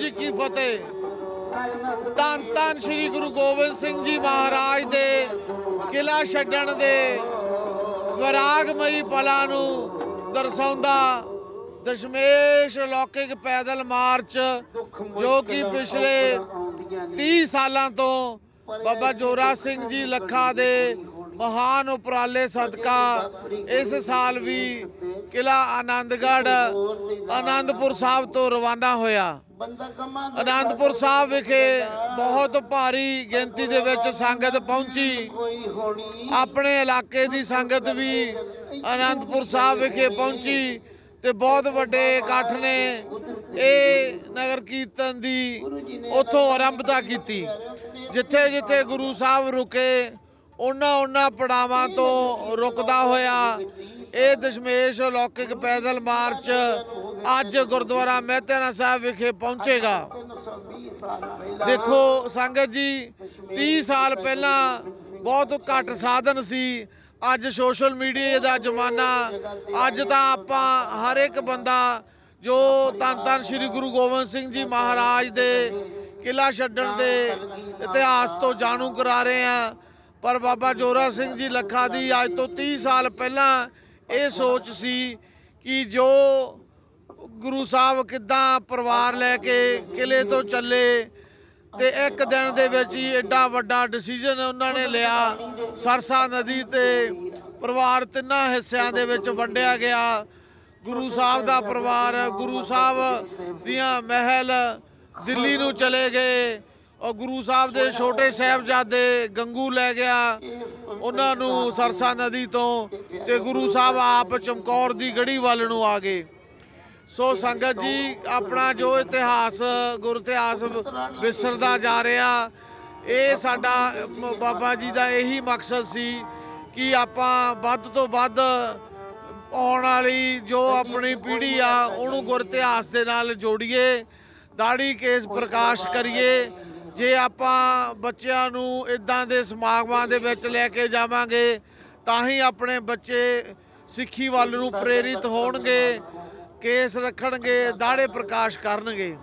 ਜੀ ਕੀ ਫਤਿਹ। ਧੰਨ ਧੰਨ ਸ੍ਰੀ ਗੁਰੂ ਗੋਬਿੰਦ ਸਿੰਘ ਜੀ ਮਹਾਰਾਜ ਦੇ ਕਿਲਾ ਛੱਡਣ ਦੇ ਵਿਰਾਗਮਈ ਪਲਾਂ ਨੂੰ ਦਰਸਾਉਂਦਾ ਦਸ਼ਮੇਸ਼ ਲੌਕਿਕ ਪੈਦਲ ਮਾਰਚ, ਜੋ ਕਿ ਪਿਛਲੇ 30 ਸਾਲਾਂ ਤੋਂ ਬਾਬਾ ਜੋਰਾ ਸਿੰਘ ਜੀ ਲੱਖਾ ਦੇ ਮਹਾਨ ਉਪਰਾਲੇ ਸਦਕਾ ਇਸ ਸਾਲ ਵੀ ਕਿਲਾ ਆਨੰਦਗੜ੍ਹ, ਆਨੰਦਪੁਰ ਸਾਹਿਬ ਤੋਂ ਰਵਾਨਾ ਹੋਇਆ। ਅਨੰਦਪੁਰ ਸਾਹਿਬ ਵਿਖੇ ਬਹੁਤ ਭਾਰੀ ਗਿਣਤੀ ਦੇ ਵਿੱਚ ਸੰਗਤ ਪਹੁੰਚੀ। ਆਪਣੇ ਇਲਾਕੇ ਦੀ ਸੰਗਤ ਵੀ ਅਨੰਦਪੁਰ ਸਾਹਿਬ ਵਿਖੇ ਪਹੁੰਚੀ ਤੇ ਬਹੁਤ ਵੱਡੇ ਇਕੱਠ ਨੇ ਇਹ ਨਗਰ ਕੀਰਤਨ ਦੀ ਉੱਥੋਂ ਆਰੰਭਤਾ ਕੀਤੀ। ਜਿੱਥੇ ਜਿੱਥੇ ਗੁਰੂ ਸਾਹਿਬ ਰੁਕੇ ਉਹਨਾਂ ਉਹਨਾਂ ਪੜਾਵਾਂ ਤੋਂ ਰੁਕਦਾ ਹੋਇਆ, ਇਹ ਦਸ਼ਮੇਸ਼ ਅਲੌਕਿਕ ਪੈਦਲ ਮਾਰਚ ਅੱਜ ਗੁਰਦੁਆਰਾ ਮਹਿਤਿਆਣਾ ਸਾਹਿਬ ਵਿਖੇ ਪਹੁੰਚੇਗਾ। ਦੇਖੋ, ਸੰਗਤ ਜੀ 30 ਸਾਲ ਪਹਿਲਾਂ ਬਹੁਤ ਘੱਟ ਸਾਧਨ ਸੀ। ਅੱਜ ਸੋਸ਼ਲ ਮੀਡੀਆ ਦਾ ਜ਼ਮਾਨਾ। ਅੱਜ ਤਾਂ ਆਪਾਂ ਹਰ ਇੱਕ ਬੰਦਾ ਜੋ ਧੰਨ ਧੰਨ ਸ੍ਰੀ ਗੁਰੂ ਗੋਬਿੰਦ ਸਿੰਘ ਜੀ ਮਹਾਰਾਜ ਦੇ ਕਿਲਾ ਛੱਡਣ ਦੇ ਇਤਿਹਾਸ ਤੋਂ ਜਾਣੂ ਕਰਾ ਰਹੇ ਆ ਪਰ ਬਾਬਾ ਜੋਰਾ ਸਿੰਘ ਜੀ ਲੱਖਾ ਦੀ ਅੱਜ ਤੋਂ 30 ਸਾਲ ਪਹਿਲਾਂ ਇਹ ਸੋਚ ਸੀ ਕਿ ਜੋ ਗੁਰੂ ਸਾਹਿਬ ਕਿੱਦਾਂ ਪਰਿਵਾਰ ਲੈ ਕੇ ਕਿਲੇ ਤੋਂ ਚੱਲੇ ਤੇ ਇੱਕ ਦਿਨ ਦੇ ਵਿੱਚ ਹੀ ਐਡਾ ਵੱਡਾ ਡਿਸੀਜਨ ਉਹਨਾਂ ਨੇ ਲਿਆ। ਸਰਸਾ ਨਦੀ ਤੇ ਪਰਿਵਾਰ ਤਿੰਨਾਂ ਹਿੱਸਿਆਂ ਦੇ ਵਿੱਚ ਵੰਡਿਆ ਗਿਆ। ਗੁਰੂ ਸਾਹਿਬ ਦਾ ਪਰਿਵਾਰ, ਗੁਰੂ ਸਾਹਿਬ ਦੀਆਂ ਮਹਿਲ ਦਿੱਲੀ ਨੂੰ ਚਲੇ ਗਏ। ਔਰ ਗੁਰੂ ਸਾਹਿਬ ਦੇ ਛੋਟੇ ਸਾਹਿਬਜ਼ਾਦੇ ਗੰਗੂ ਲੈ ਗਿਆ ਉਹਨਾਂ ਨੂੰ ਸਰਸਾ ਨਦੀ ਤੋਂ ਤੇ ਗੁਰੂ ਸਾਹਿਬ ਆਪ ਚਮਕੌਰ ਦੀ ਗੜੀ ਵੱਲ ਨੂੰ ਆ ਗਏ। ਸੋ ਸੰਗਤ ਜੀ, ਆਪਣਾ ਜੋ ਇਤਿਹਾਸ, ਗੁਰ ਇਤਿਹਾਸ ਵਿਸਰਦਾ ਜਾ ਰਿਹਾ, ਇਹ ਸਾਡਾ ਬਾਬਾ ਜੀ ਦਾ ਇਹੀ ਮਕਸਦ ਸੀ ਕਿ ਆਪਾਂ ਵੱਧ ਤੋਂ ਵੱਧ ਆਉਣ ਵਾਲੀ ਜੋ ਆਪਣੀ ਪੀੜ੍ਹੀ ਆ, ਉਹਨੂੰ ਗੁਰ ਇਤਿਹਾਸ ਦੇ ਨਾਲ ਜੋੜੀਏ, ਦਾੜੀ ਕੇਸ ਪ੍ਰਕਾਸ਼ ਕਰੀਏ। ਜੇ ਆਪਾਂ ਬੱਚਿਆਂ ਨੂੰ ਇਦਾਂ ਦੇ ਸਮਾਗਮਾਂ ਦੇ ਵਿੱਚ ਲੈ ਕੇ ਜਾਵਾਂਗੇ, ਤਾਂ ਹੀ ਆਪਣੇ ਬੱਚੇ ਸਿੱਖੀ ਵੱਲ ਨੂੰ ਪ੍ਰੇਰਿਤ ਹੋਣਗੇ। ਕੇਸ ਰੱਖਣਗੇ, ਦਾੜੇ ਪ੍ਰਕਾਸ਼ ਕਰਨਗੇ।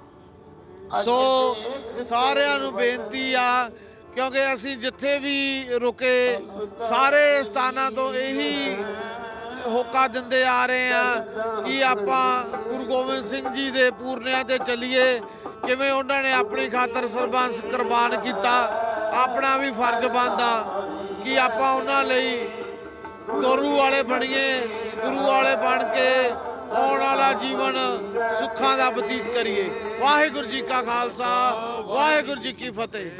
ਸੋ ਸਾਰਿਆਂ ਨੂੰ ਬੇਨਤੀ ਆ, ਕਿਉਂਕਿ ਅਸੀਂ ਜਿੱਥੇ ਵੀ ਰੁਕੇ, ਸਾਰੇ ਸਥਾਨਾਂ ਤੋਂ ਇਹੀ ਹੋਕਾ ਦਿੰਦੇ ਆ ਰਹੇ ਆ ਕਿ ਆਪਾਂ ਗੁਰੂ ਗੋਬਿੰਦ ਸਿੰਘ ਜੀ ਦੇ ਪੂਰਨਿਆਂ ਤੇ ਚੱਲੀਏ, ਕਿਵੇਂ ਉਹਨਾਂ ਨੇ ਆਪਣੀ ਖਾਤਰ ਸਰਬੰਸ ਕੁਰਬਾਨ ਕੀਤਾ, ਆਪਣਾ ਵੀ ਫਰਜ਼ ਬਣਦਾ ਕਿ ਆਪਾਂ ਉਹਨਾਂ ਲਈ ਗੁਰੂ ਵਾਲੇ ਬਣੀਏ, ਗੁਰੂ ਵਾਲੇ ਬਣ ਕੇ ਆਉਣ ਵਾਲਾ ਜੀਵਨ ਸੁੱਖਾਂ ਦਾ ਬਤੀਤ ਕਰੀਏ। ਵਾਹਿਗੁਰੂ ਜੀ ਕਾ ਖਾਲਸਾ, ਵਾਹਿਗੁਰੂ ਜੀ ਕੀ ਫਤਿਹ।